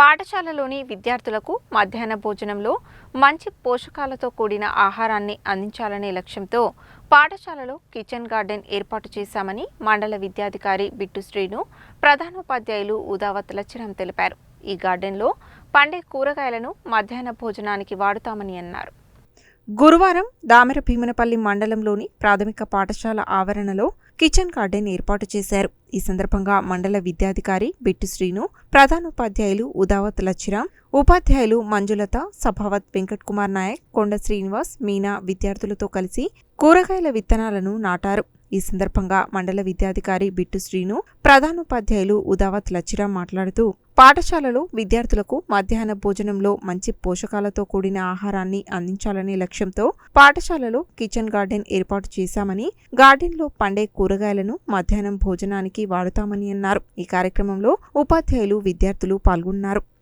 పాఠశాలలోని విద్యార్థులకు మధ్యాహ్న భోజనంలో మంచి పోషకాలతో కూడిన ఆహారాన్ని అందించాలనే లక్ష్యంతో పాఠశాలలో కిచెన్ గార్డెన్ ఏర్పాటు చేశామని మండల విద్యాధికారి బిట్టు శ్రీను ప్రధానోపాధ్యాయులు ఉదావత్ లచ్చరం తెలిపారు. ఈ గార్డెన్లో పండే కూరగాయలను మధ్యాహ్న భోజనానికి వాడుతామని అన్నారు. గురువారం దామెర భీమనపల్లి మండలంలోని ప్రాథమిక పాఠశాల ఆవరణలో కిచెన్ గార్డెన్ ఏర్పాటు చేశారు. ఈ సందర్భంగా మండల విద్యాధికారి బిట్టు శ్రీను ప్రధానోపాధ్యాయులు ఉదావత్ లచ్చిరాం ఉపాధ్యాయులు మంజులత సభావత్ వెంకట్ కుమార్ నాయక్ కొండ శ్రీనివాస్ మీనా విద్యార్థులతో కలిసి కూరగాయల విత్తనాలను నాటారు. ఈ సందర్భంగా మండల విద్యాధికారి బిట్టు శ్రీను ప్రధానోపాధ్యాయులు ఉదావత్ లచ్చిరాం మాట్లాడుతూ పాఠశాలలో విద్యార్థులకు మధ్యాహ్న భోజనంలో మంచి పోషకాలతో కూడిన ఆహారాన్ని అందించాలనే లక్ష్యంతో పాఠశాలలో కిచెన్ గార్డెన్ ఏర్పాటు చేశామని గార్డెన్లో పండే కూరగాయలను మధ్యాహ్నం భోజనానికి వాడుతామని అన్నారు. ఈ కార్యక్రమంలో ఉపాధ్యాయులు విద్యార్థులు పాల్గొన్నారు.